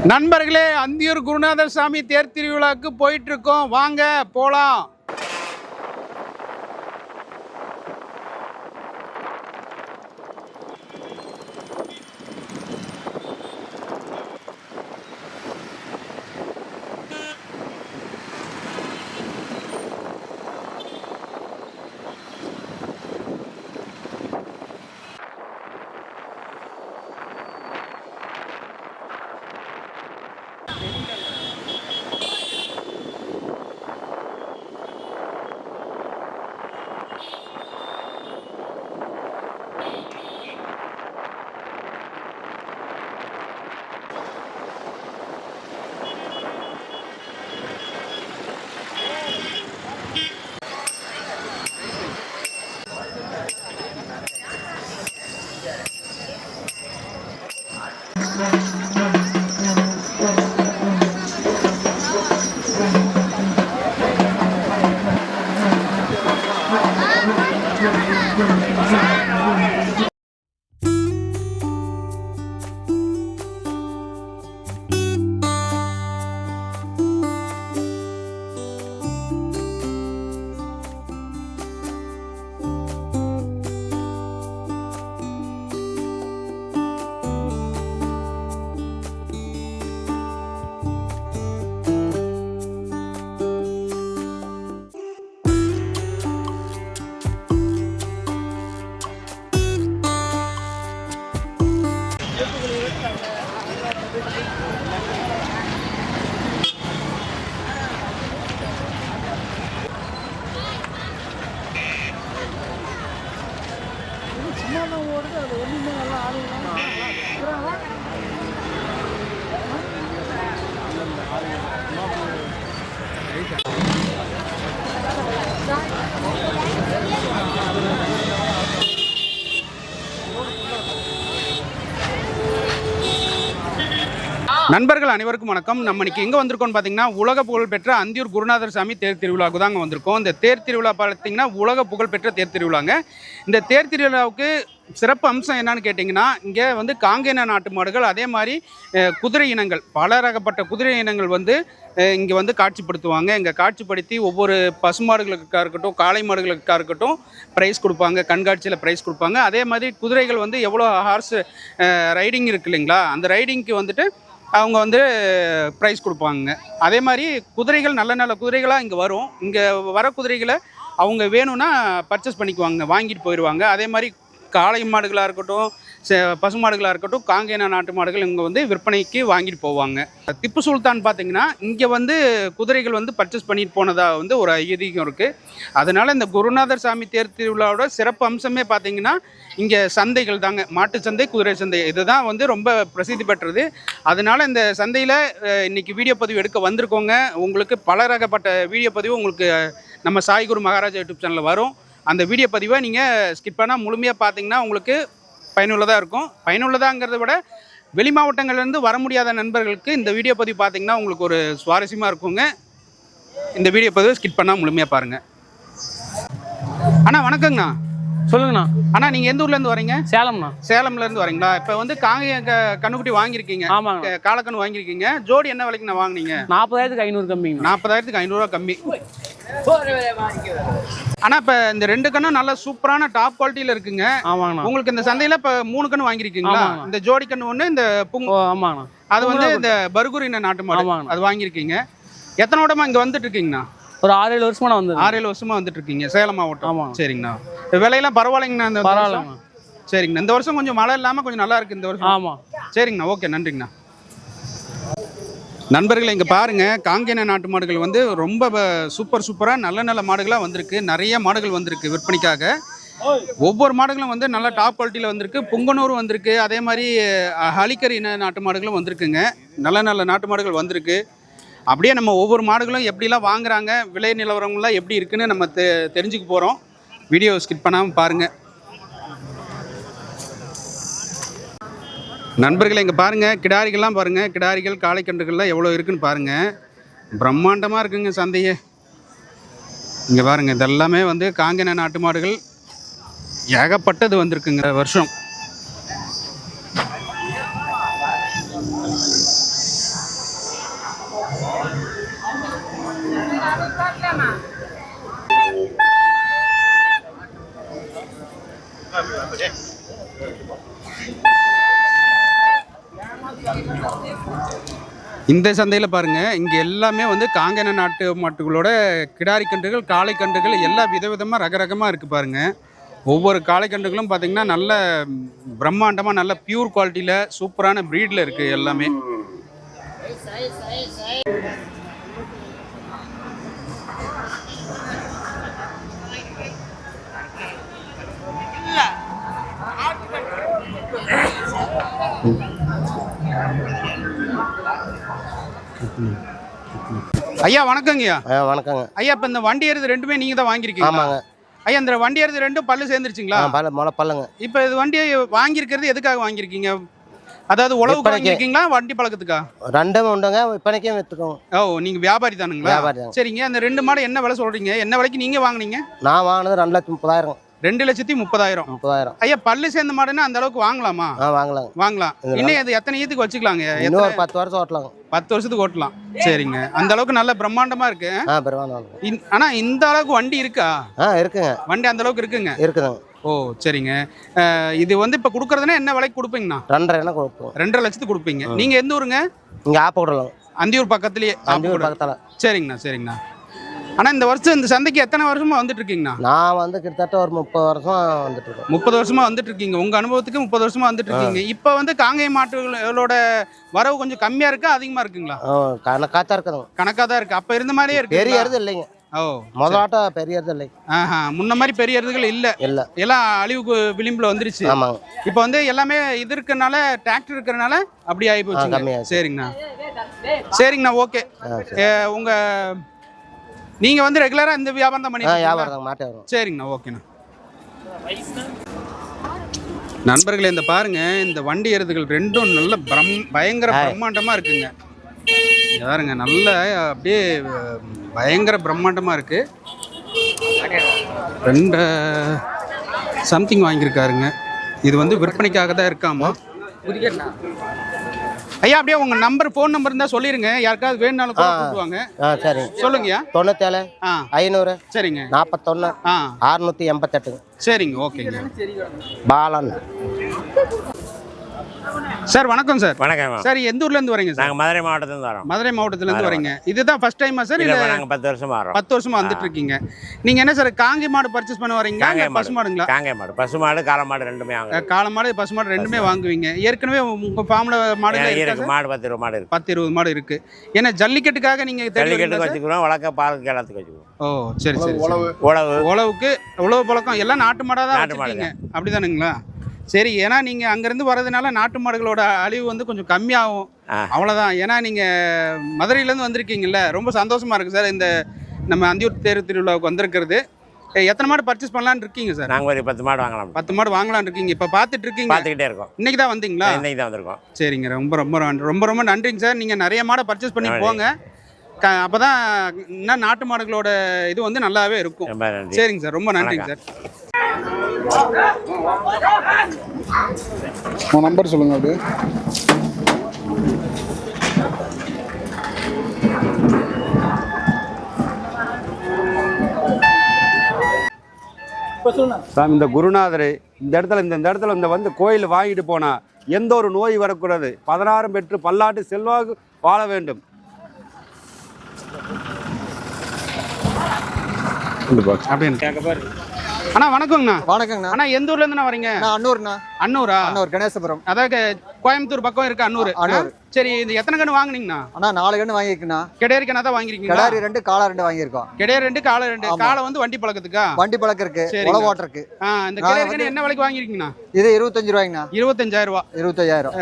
நண்பர்களே அந்தியூர் குருநாதர் சாமி தேர் திருவிழாவுக்கு போயிட்டு இருக்கோம். வாங்க போலாம். நண்பர்கள் அனைவருக்கும் வணக்கம். நம்ம இன்னைக்கு எங்கே வந்திருக்கோம்னு பார்த்தீங்கன்னா உலக புகழ்பெற்ற அந்தியூர் குருநாதர் சாமி தேர் திருவிழாவுக்கு தாங்க வந்திருக்கோம். இந்த தேர் திருவிழா பார்த்தீங்கன்னா உலக புகழ்பெற்ற தேர் திருவிழாங்க. இந்த தேர் திருவிழாவுக்கு சிறப்பு அம்சம் என்னன்னு கேட்டிங்கன்னா இங்கே வந்து காங்கேன நாட்டு மாடுகள் அதே மாதிரி குதிரை இனங்கள் பல ரகப்பட்ட குதிரை இனங்கள் வந்து இங்கே வந்து காட்சிப்படுத்துவாங்க. இங்கே காட்சிப்படுத்தி ஒவ்வொரு பசுமாடுகளுக்காக இருக்கட்டும் காளை மாடுகளுக்காக இருக்கட்டும் ப்ரைஸ் கொடுப்பாங்க. கண்காட்சியில் ப்ரைஸ் கொடுப்பாங்க. அதே மாதிரி குதிரைகள் வந்து எவ்வளோ ஹார்ஸ் ரைடிங் இருக்கு இல்லைங்களா? அந்த ரைடிங்க்கு வந்துட்டு அவங்க வந்து ப்ரைஸ் கொடுப்பாங்க. அதே மாதிரி குதிரைகள் நல்ல நல்ல குதிரைகளாக இங்கே வரும். இங்கே வர குதிரைகளை அவங்க வேணும்னா பர்ச்சேஸ் பண்ணிக்குவாங்க வாங்கிட்டு போயிடுவாங்க அதே மாதிரி காளை மாடுகளாக இருக்கட்டும் பசு மாடுகளாக இருக்கட்டும் காங்கேனா நாட்டு மாடுகள் இங்கே வந்து விற்பனைக்கு வாங்கிட்டு போவாங்க. திப்பு சுல்தான் பார்த்தீங்கன்னா இங்கே வந்து குதிரைகள் வந்து பர்ச்சேஸ் பண்ணிட்டு போனதாக வந்து ஒரு ஐதீகம் இருக்குது அதனால் இந்த குருநாதர் சாமி தேர் திருவிழாவோட சிறப்பு அம்சமே பார்த்தீங்கன்னா இங்கே சந்தைகள் தாங்க. மாட்டு சந்தை குதிரை சந்தை இதுதான் வந்து ரொம்ப பிரசித்தி பெற்றது. அதனால் இந்த சந்தையில் இன்றைக்கி வீடியோ பதிவு எடுக்க வந்திருக்கோங்க. உங்களுக்கு பல ரகப்பட்ட வீடியோ பதிவு உங்களுக்கு நம்ம சாய்குரு மகாராஜா யூடியூப் சேனலில் வரும். அந்த வீடியோ பதிவை நீங்கள் ஸ்கிப் பண்ணால் முழுமையாக பார்த்தீங்கன்னா உங்களுக்கு பயனுள்ளதாக இருக்கும். பயனுள்ளதாங்கிறத விட வெளி மாவட்டங்கள்லேருந்து வர முடியாத நண்பர்களுக்கு இந்த வீடியோ பதிவு பார்த்தீங்கன்னா உங்களுக்கு ஒரு சுவாரஸ்யமாக இருக்குங்க. இந்த வீடியோ பதிவை ஸ்கிப் பண்ணால் முழுமையாக பாருங்கள் அண்ணா வணக்கங்கண்ணா. சொல்லுங்கண்ணா. அண்ணா நீங்கள் எந்த ஊர்லேருந்து வரீங்க? சேலம்ண்ணா. சேலம்ல இருந்து வரீங்களா? இப்போ வந்து காங்க கண்ணுக்குட்டி வாங்கியிருக்கீங்க. ஆமாங்க. காலக்கண்ணு வாங்கியிருக்கீங்க. ஜோடி என்ன விலைக்கு நான் வாங்குனீங்க? நாற்பதாயிரத்துக்கு ஐநூறு கம்மிங்கண்ணா நாற்பதாயிரத்துக்கு ஐநூறுரூவா கம்மி. ஆனால் இப்போ இந்த ரெண்டு கண்ணும் நல்ல சூப்பரான டாப் குவாலிட்டியில் இருக்குங்க. ஆமாங்கண்ணா. உங்களுக்கு இந்த சந்தையில் இப்போ மூணு கண்ணு வாங்கியிருக்கீங்களா. இந்த ஜோடி கண்ணு ஒன்று இந்த புங் ஆமாங்கண்ணா. அது வந்து இந்த பர்குரின நாட்டு மாடு. அது வாங்கியிருக்கீங்க. எத்தனை வருடமா இங்கே வந்துட்டு இருக்கீங்கண்ணா? ஒரு ஆறு ஏழு வருஷமா நான் வந்தது ஆறு ஏழு வருஷமா வந்துட்டு இருக்கீங்க சேலம் மாவட்டம். ஆமாங்க சரிங்கண்ணா. விலையெல்லாம் பரவாயில்லைங்கண்ணா இந்த? பரவாயில்லண்ணா சரிங்கண்ணா. இந்த வருஷம் கொஞ்சம் மழை இல்லாமல் கொஞ்சம் நல்லா இருக்கு இந்த வருஷம். ஆமாம் சரிங்கண்ணா ஓகே நன்றிங்கண்ணா. நண்பர்களே இங்கே பாருங்க காங்கேன நாட்டு மாடுகள் வந்து ரொம்ப சூப்பர் சூப்பராக நல்ல நல்ல மாடுகளாக வந்திருக்கு. நிறைய மாடுகள் வந்திருக்கு விற்பனைக்காக. ஒவ்வொரு மாடுகளும் வந்து நல்ல டாப் குவாலிட்டியில் வந்திருக்கு. புங்கனூர் வந்திருக்கு. அதே மாதிரி ஹலிக்கர் இன நாட்டு மாடுகளும் வந்திருக்குங்க. நல்ல நல்ல நாட்டு மாடுகள் வந்திருக்கு. அப்படியே நம்ம ஒவ்வொரு மாடுகளும் எப்படிலாம் வாங்குறாங்க விலை நிலவரங்கள்லாம் எப்படி இருக்குன்னு நம்ம தெ தெரிஞ்சுக்க போகிறோம் வீடியோ ஸ்கிப் பண்ணாமல் பாருங்கள் நண்பர்களை இங்கே பாருங்கள் கிடாரிகள்லாம் பாருங்கள் கிடாரிகள் காளைக்கன்றுகள்லாம் எவ்வளோ இருக்குன்னு பாருங்கள் பிரம்மாண்டமாக இருக்குங்க சந்தையே. இங்கே பாருங்கள் இதெல்லாமே வந்து காங்கின நாட்டு மாடுகள். ஏகப்பட்டது வந்திருக்குங்க வருஷம். இந்த சந்தையில் பாருங்கள் இங்கே எல்லாமே வந்து காங்கன நாட்டு மாட்டுகளோட கிடாரி கன்றுகள் காளை கன்றுகள் எல்லா விதவிதமாக ரகரகமாக இருக்குது பாருங்கள் ஒவ்வொரு காளை கன்றுகளும் பார்த்தீங்கன்னா நல்ல பிரம்மாண்டமாக நல்ல பியூர் குவாலிட்டியில் சூப்பரான ப்ரீடில் இருக்குது எல்லாமே. ஐயா வணக்கங்கய்யா ஆ வணக்கங்க. ஐயா இப்போ இந்த வண்டி எருது ரெண்டுமே நீங்கள் தான் வாங்கியிருக்கீங்களா? ஆமாங்க. ஐயா இந்த வண்டி எருது ரெண்டும் பல்லு சேர்ந்துருச்சுங்களா? ஆ பல்ல முளை பல்லுங்க. இப்போ இது வண்டியை வாங்கியிருக்கிறது எதுக்காக வாங்கியிருக்கீங்க? அதாவது விற்பனைக்கு. வாங்கியிருக்கீங்களா வண்டி பழக்கத்துக்கா? ரெண்டும் உண்டுங்க விற்பனைக்கும் விற்றுக்கோங்க ஓ நீங்க வியாபாரி தானுங்களா? வியாபாரி சரிங்க அந்த ரெண்டு மாடு என்ன விலை சொல்றீங்க? என்ன விலைக்கு நீங்க வாங்குனீங்க? நான் வாங்கினது ரெண்டு லட்சம் முப்பதாயிரம் ரெண்டு லட்சத்தி முப்பதாயிரம். முப்பதாயிரம். ஐயா பல்லு சேர்ந்த மாடுன்னா அந்த அளவுக்கு வாங்கலாமா? வாங்கலாம். இதுல- இன்னும் அது எத்தனை ஈத்துக்கு வச்சுக்கலாங்க ஒரு பத்து வருஷம் ஓட்டலாங்க பத்து வருஷத்துக்கு ஓட்டலாம். சரிங்க. அந்த அளவுக்கு நல்ல பிரம்மாண்டமா இருக்கு. வாங்கலாம் ஆனா இந்த அளவுக்கு வண்டி இருக்கா? இருக்குங்க. வண்டி அந்த அளவுக்கு இருக்குங்க? இருக்குதுங்க. ஓ சரிங்க. இது வந்து இப்ப கொடுக்கறதுன்னா என்ன விலைக்கு கொடுப்பீங்கண்ணா? ரெண்டரை என்ன கொடுப்போம்? ரெண்டரை லட்சத்துக்கு கொடுப்பீங்க. நீங்க எந்த ஊருங்க? இங்கே ஆப்ப விடலாங்க அந்தியூர் பக்கத்துலயே ஆப்பக்கூடல். பக்கத்தில். சரிங்கண்ணா சரிங்கண்ணா. ஆனா இந்த வருஷம் இந்த சந்தைக்கு எத்தனை வருஷமா வந்துட்டு இருக்கீங்கண்ணா நான் வந்து கிட்டத்தட்ட ஒரு முப்பது வருஷம் வந்துட்டு முப்பது வருஷமா வந்துட்டு இருக்கீங்க உங்க அனுபவத்துக்கு முப்பது வருஷமா வந்துட்டு இருக்கீங்க இப்போ வந்து காங்கேய மாட்டுகளோட வரவு கொஞ்சம் கம்மியா இருக்கா அதிகமா இருக்குங்களா? ஆ கணக்காத்தான் இருக்குதுங்க. கணக்கா தான் இருக்கு. அப்ப இருந்த மாதிரியே இருக்கு பெரிய எருது இல்லைங்க. ஓ முதலாட்டம் பெரிய எருது இல்லைங்க. ஆஹா முன்ன மாதிரி பெரிய எருதுகள் இல்ல. இல்லை. எல்லாம் அழிவுக்கு விளிம்புல வந்துருச்சு. ஆமாங்க. இப்போ வந்து எல்லாமே இது இருக்கறனால டிராக்டர் இருக்கறனால அப்படி ஆகி கம்மியாச்சு. சரிங்கண்ணா. சரிங்கண்ணா ஓகே. ஆ சரி உங்க நீங்க வந்து ரெகுலரா இந்த வியாபாரம் தான் இருக்கீங்களா? வியாபாரம் தாங்க மாட்டே வரும். சரிங்கண்ணா ஓகேண்ணா. நண்பர்களே இந்த பாருங்க இந்த வண்டி எருதுகள் ரெண்டும் நல்ல பிரம் பயங்கர பிரம்மாண்டமா இருக்குங்க. பாருங்க நல்ல அப்படியே பயங்கர பிரம்மாண்டமா இருக்கு. ரெண்டு சம்திங் வாங்கியிருக்காருங்க. இது வந்து விற்பனைக்காக தான் இருக்காமா? ஐயா அப்படியே உங்க நம்பர் ஃபோன் நம்பர் இருந்தா சொல்லிருங்க. யாருக்காவது வேணும்னாலும் கூட. கூப்பிடுவாங்க. ஆ சரிங்க சொல்லுங்கய்யா. தொண்ணூத்தேழு ஆ. ஐநூறு சரிங்க. நாற்பத்தொன்று ஆ. அறுநூற்றி எண்பத்தெட்டுங்க. சரிங்க ஓகேங்க. பாலன். சார் வணக்கம் சார். வணக்கம் சார் எந்த ஊர்ல இருந்து வரீங்க சார்? நாங்கள் மதுரை மாவட்டத்துலேருந்து வரோம். மதுரை மாவட்டத்துல இருந்து வரீங்க. இதுதான் ஃபர்ஸ்ட் டைமா சார்? இல்லை நாங்கள் பத்து வருஷமா வரோம். பத்து வருஷமா வந்துட்டு இருக்கீங்க. நீங்க என்ன சார் காங்கி மாடு பர்ச்சேஸ் பண்ண வரீங்களா? காங்கேய இல்ல பசு மாடுங்களா? காங்கேய மாடு. பசு மாடு காளை மாடு ரெண்டுமே வாங்க அஹ், காளை மாடு பசு மாடு ரெண்டுமே வாங்குவீங்க. ஏற்கனவே உங்க ஃபார்ம்ல மாடு இருக்கா இருக்கு. சார்? மாடு பத்து இருபது மாடு இருக்கு. பத்து இருபது மாடு இருக்கு. ஏன்னா ஜல்லிக்கட்டுக்காக நீங்க தேடி ஜல்லிக்கட்டுக்கு வரீங்களா சார்? வச்சுக்கிறோம் வளர்க்க பாலுக்கு எல்லாத்துக்கும் வச்சுக்கிறோம். ஓ சரி சரி சரி. உழவு. உழவுக்கு உழவு பழக்கம். எல்லாம் நாட்டு மாடா தான் நாட்டு வச்சிருக்கீங்க. அப்படிதானுங்களா? சரி ஏன்னா நீங்க அங்க இருந்து வர்றதுனால நாட்டு மாடுகளோட அழிவு வந்து கொஞ்சம் கம்மியாகும். ஆ. அவ்வளவுதான். ஏன்னா நீங்க மதுரையில இருந்து வந்திருக்கீங்கல்ல ரொம்ப சந்தோஷமா இருக்கு சார் இந்த நம்ம அந்தியூர் தேர் திருவிழாவுக்கு வந்திருக்கிறது. எத்தனை மாடு பர்ச்சேஸ் பண்ணலாம்னு இருக்கீங்க சார்? நாங்கள் ஒரு பத்து மாடு வாங்கலாம். பத்து மாடு வாங்கலாம்னு இருக்கீங்க. இப்ப பார்த்துட்டு இருக்கீங்க. பார்த்துக்கிட்டே இருக்கோம். இன்னைக்கு தான் வந்தீங்களா? இன்னைக்கு தான் வந்திருக்கோம். சரிங்க ரொம்ப ரொம்ப நன்றி. ரொம்ப ரொம்ப நன்றிங்க சார். நீங்க நிறைய மாடை பர்ச்சேஸ் பண்ணி. போங்க. க அப்பதான் இன்னும் நாட்டு மாடுகளோட இது வந்து நல்லாவே இருக்கும். சரிங்க சார் ரொம்ப நன்றிங்க சார். உன் நம்பர் சொல்லுங்க அப்படியே சாமி இந்த குருநாதர் இந்த இடத்துல இந்த இந்த இடத்துல இந்த வந்து கோயில் வாங்கிட்டு போனா எந்த ஒரு நோய் வரக்கூடாது. பதினாறும் பெற்று பல்லாட்டு செல்வாக்கு வாழ வேண்டும். அப்படின்னு. அண்ணா வணக்கங்கண்ணா வணக்கங்கண்ணா அண்ணா எந்த ஊர்ல இருந்து வரீங்க? நான் அன்னூர்ண்ணா. அன்னூரா? அன்னூர் கணேசபுரம். அதாவது கோயம்புத்தூர் பக்கம் இருக்கு அன்னூர். ஆ? சரி இது எத்தனை கன்று வாங்குனீங்கண்ணா? அண்ணா நாலு கன்று வாங்கியிருக்குண்ணா. கெடேரி கண்ணா தான் வாங்கிருக்கீங்களா? கிடாரி ரெண்டு காளை ரெண்டு வாங்கியிருக்கோம். கெடேரி ரெண்டு காலை ரெண்டு. காலை வந்து வண்டி பழக்கத்துக்கா? வண்டி பழக்கம் இருக்கு. உழவு ஓட்டருக்கு இந்த வந்து- கண்ணு என்ன விலைக்கு வாங்கிருக்கீங்கண்ணா இது இருபத்தஞ்சு ரூபாய்ங்கண்ணா. இருபத்தஞ்சாயிரம். ரூபா இருபத்தஞ்சாயிரம்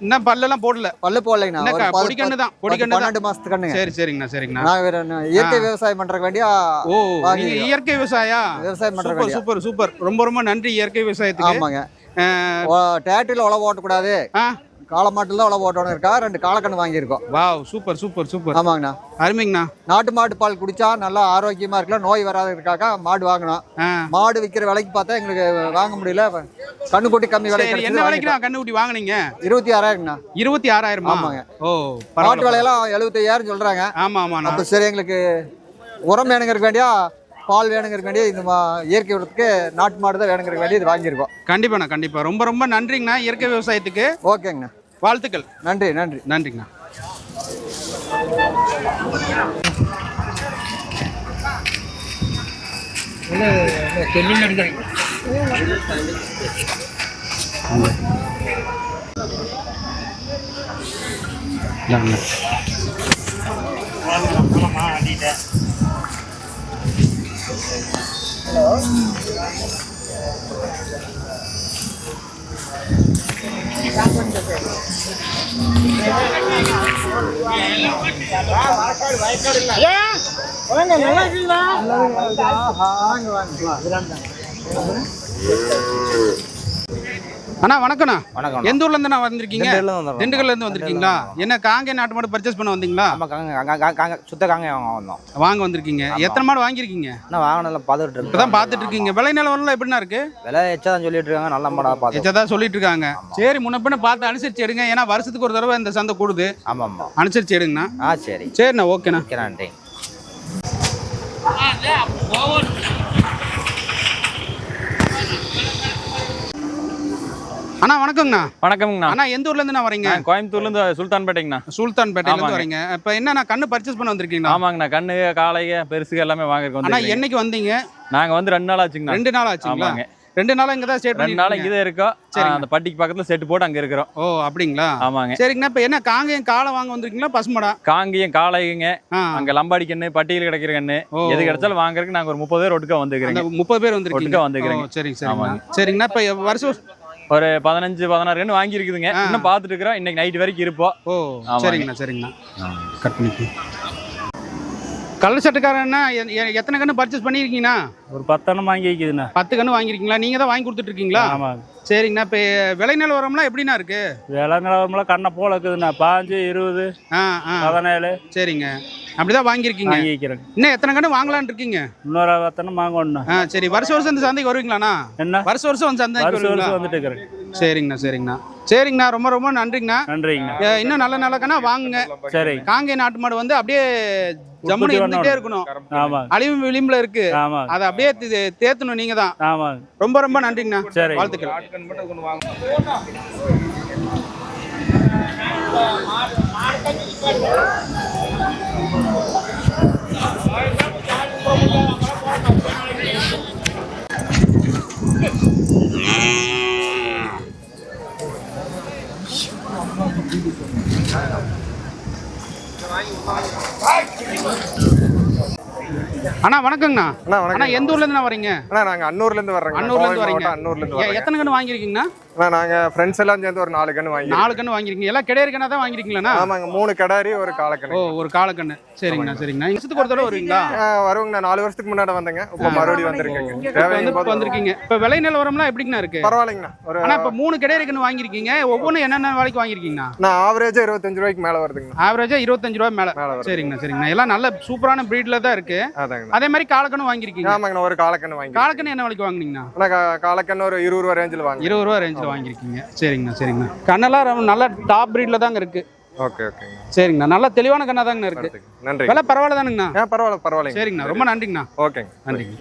இன்னும் பல்லெல்லாம் போடல. பல்லு போடலைங்கண்ணா. பொடி கண்ணு தான். பொடி கண்ணு தான். பன்னெண்டு மாசத்துக்கு கண்ணுங்க சரி சரிங்கண்ணா சரிங்கண்ணா. நான் இயற்கை. விவசாயம் பண்றதுக்கு வேண்டியா? ஓ. இயற்கை விவசாயா? விவசாயம் பண்றதுக்கு சூப்பர் சூப்பர் சூப்பர். ரொம்ப ரொம்ப நன்றி இயற்கை விவசாயத்துக்கு. ஆமாங்க. டேட்டில் உழவு ஓட்டக்கூடாது. ஆ. காளை மாட்டில் தான் உழவு ஓட்டணும் இருக்கா? ரெண்டு காளைக்கண்ணு வாங்கியிருக்கோம். Wow super super super. ஆமாங்கண்ணா. அருமைங்கண்ணா. நாட்டு மாட்டு பால் குடிச்சா நல்லா ஆரோக்கியமா இருக்கலாம் நோய் வராதுக்காக மாடு வாங்கணும். ஆ. மாடு விற்கிற விலைக்கு பார்த்தா எங்களுக்கு வாங்க முடியல. கண்ணுக்குட்டி கம்மி விலை என்ன கிடைச்சது விலைக்கு நான் கண்டுபிடி வாங்குனீங்க? இருபத்தி ஆறாயிரங்கண்ணா. இருபத்தி ஆறாயிரமா? ஆமாங்க. ஓ மாட்டு விலையெல்லாம் எழுபத்தையாயிரம் சொல்றாங்க. ஆமா ஆமாண்ணா அப்போ சரி எங்களுக்கு உரம் வேணுங்கிறதுக்கு வேண்டியா? பால் வேணுங்கிறதுக்கு வேண்டிய இந்த இயற்கை உரத்துக்கு நாட்டு மாடு தான் வேணுங்கிறதுக்கு வேண்டிய இது வாங்கியிருக்கோம். கண்டிப்பாண்ணா கண்டிப்பா. ரொம்ப ரொம்ப நன்றிங்கண்ணா. இயற்கை விவசாயத்துக்கு ஓகேங்கண்ணா. வாழ்த்துக்கள். நன்றி நன்றி. நன்றிங்கண்ணா. Hello. ಹಂಗ அண்ணா வணக்கண்ணா வணக்கம் எந்த ஊர்ல இருந்து நான் வந்திருக்கீங்க? திண்டுக்கல்ல இருந்து வந்திருக்கீங்களா? என்ன காங்கே நாட்டு மாடு பர்ச்சேஸ் பண்ண வந்தீங்களா? ஆமாம் காங்க காங்க- காங்க காங்க சுத்த காங்க வாங்க வந்தோம். வாங்க வந்திருக்கீங்க. எத்தனை மாடு வாங்கியிருக்கீங்க? ஆனால் வாங்கினதில் பார்த்துட்டு இருக்கோம். இப்பதான் பார்த்துட்டு இருக்கீங்க விலை நிலவரம் எப்படிண்ணா இருக்கு? விலை எச்சா தான் சொல்லிட்டு இருக்காங்க நல்ல மாடா பார்த்து எச்சதான் சொல்லிட்டு இருக்காங்க சரி முன்ன பின்ன பார்த்து அனுசரிச்சு எடுங்க. ஏன்னா வருஷத்துக்கு ஒரு தடவை இந்த சந்தை கூடுது. ஆமாம் ஆமாம் அனுசரிச்சு எடுங்கண்ணா. ஆ சரி. சரிண்ணா ஓகேண்ணா. ஓகே அண்ணா வணக்கங்கண்ணா வணக்கம்ங்கண்ணா. அண்ணா எந்த ஊர்ல இருந்து நான் வரீங்க கோயம்புத்தூர்லேருந்து சுல்தான்பேட்டைங்கண்ணா. சுல்தான் பேட்டையில இருந்து ஆமாங்க. வரீங்க. இப்ப என்ன நான் கண்ணு பர்ச்சேஸ் பண்ண வந்திருக்கீங்களா? ஆமாங்கண்ணா கண்ணு காளைக பெருசுக எல்லாமே வாங்கிருக்கோம் அண்ணா வந்து என்னைக்கு வந்தீங்க? நாங்கள் வந்து ரெண்டு நாள் ஆச்சுங்கண்ணா. ரெண்டு நாள் ஆச்சுங்களா? ரெண்டு நாளா இங்க தான் ஸ்டே ரெண்டு நாள் இங்கே இருக்கோம். சரிங்க. ஆ, அந்த பட்டிக்கு பக்கத்தில் செட்டு போட்டு அங்கே இருக்கிறோம். ஓ அப்படிங்களா? ஆமாங்க. சரிங்கண்ணா இப்ப என்ன காங்கேயம் காலை வாங்க வந்திருக்கீங்களா பசுமாடா? காங்கியம் காளைங்க அங்கே லம்பாடி கண்ணு பட்டியில் கிடைக்கிற கண்ணு. எது கிடைச்சாலும் வாங்குறதுக்கு நாங்கள் ஒரு முப்பது பேர் ஒட்டுக்கா அந்த வந்துக்கிறோங்க முப்பது பேர் வந்திருக்கீங்க. ஒட்டுக்கா வந்துக்கிறேங்க. ஓ, சரிங்க சரிங்கண்ணா. சரிங்கண்ணா இப்ப வருஷம் ஒரு பதினஞ்சு பதினாறு கண்ணு வாங்கியிருக்குதுங்க. இன்னும் பார்த்துட்டு இருக்கிறோம். இன்னைக்கு நைட் வரைக்கும் இருப்போம். ஓ. சரிங்கண்ணா சரிங்கண்ணா. கட் பண்ணிக்கு கள்ள சட்டுக்காரன்னா எ- எ- எத்தனை கன்று பர்ச்சேஸ் பண்ணியிருக்கீங்கண்ணா? ஒரு பத்தெண்ணம் வாங்கி வைக்குதுண்ணா. பத்து கன்று வாங்கியிருக்கீங்களா? நீங்க தான் வாங்கி கொடுத்துட்டு இருக்கீங்களா ஆமாங்க சரிங்கண்ணா இப்போ விலை நிலவரம்லாம் எப்படிண்ணா இருக்கு? விலை நிலவரமெல்லாம் கண்ணை போல இருக்குதுண்ணா. பாஞ்சு இருபது ஆ ஆ. பதினேழு. சரிங்க. அப்படிதான் வாங்கியிருக்கீங்க. வாங்கி வைக்கிறேங்க இன்னும் எத்தனை கன்று வாங்கலாம்னு இருக்கீங்க? இன்னொரு பத்தெண்ணம் வாங்கணுண்ணா ஆ சரி. வருஷம் வருஷம் இந்த சந்தைக்கு வருவீங்களாண்ணா? என்ன? வருஷம் வருஷம் வந்து சந்தைக்கு வருவீங்களா? வந்துட்டு இருக்கிறேன் சரிங்கண்ணா சரிங்கண்ணா. சரிங்கண்ணா. ரொம்ப ரொம்ப நன்றிங்கண்ணா. நன்றிங்கண்ணா. ஏ, இன்னும் நல்ல நல்ல கண்ணா வாங்குங்க. சரிங்க காங்கேய நாட்டு மாடு வந்து அப்படியே உற்பத்தி இருந்துட்டே. இருக்கணும். அழிவு விளிம்புல இருக்கு. அதை அப்படியே தேத்தணும் நீங்க தான். ரொம்ப ரொம்ப நன்றிங்கண்ணா. சரி. வாழ்த்துக்கள். அண்ணா வணக்கங்கண்ணா. அண்ணா எந்த ஊர்ல இருந்து வரீங்க? அண்ணா நாங்கள் அன்னூர்லேருந்து வர்றோங்க அன்னூர்ல இருந்து வரீங்க. அன்னூர்லேருந்து எத்தனை கன்று வாங்கியிருக்கீங்கண்ணா? அண்ணா நாங்கள் ஃப்ரெண்ட்ஸ் எல்லாம் சேர்ந்து ஒரு நாலு கன்று வாங்கி நாலு கன்று வாங்கியிருக்கீங்க. எல்லாம் கிடையாது கண்ணா தான் வாங்கியிருக்கீங்களா ஆமாங்க மூணு கடாரி ஒரு ஓ காலக்கணு ஒரு காலக்கண்ணு சரிங்கண்ணா சரிங்கண்ணா. வருஷத்துக்கு ஒரு தடவை வருவீங்களா? வருவாங்கண்ணா. நாலு வருஷத்துக்கு முன்னாடி வந்தேங்க. இப்போ மறுபடியும் வந்திருக்கேங்க. தேவையான போது வந்திருக்கீங்க. இப்ப விலை நிலவரம்லாம் எப்படிங்கண்ணா இருக்கு? பரவாயில்லைங்கண்ணா. ஒரு ஆனா இப்ப மூணு கிடையாது கன்று வாங்கியிருக்கீங்க. ஒவ்வொன்றும் என்னென்ன விலைக்கு வாங்கியிருக்கீங்கண்ணா? நான் ஆவரேஜாக இருபத்தஞ்சு ரூபாய்க்கு மேலே வருதுங்கண்ணா. ஆவரேஜா இருபத்தஞ்சு ரூபாய் மேல. சரிங்கண்ணா சரிங்கண்ணா. எல்லாம் நல்ல சூப்பரான பிரீட்ல தான் இருக்கு. அதே மாதிரி காலக்கண்ணு வாங்கியிருக்கீங்க. ஆமாங்கண்ணா ஒரு காலக்கண்ணு வாங்கி காலக்கண்ணு என்ன விலைக்கு வாங்குனீங்கண்ணா? காலக்கண்ணு ஒரு இருபது ரூபா ரேஞ்சில் வாங்க இருபது ரூபா ரேஞ்சில் வாங்கியிருக்கீங்க. சரிங்கண்ணா சரிங்கண்ணா. கண்ணெல்லாம் ரொம்ப நல்ல டாப் பிரீட்ல தாங்க இருக்கு. ஓகே ஓகேங்க. சரிங்கண்ணா நல்ல தெளிவான கண்ணா தாங்கண்ணா இருக்கு. நன்றி விலை பரவாயில்ல தானுங்கண்ணா. பரவாயில்ல பரவாயில்லைங்க. சரிங்கண்ணா ரொம்ப நன்றிங்கண்ணா. ஓகேங்க. நன்றிங்க.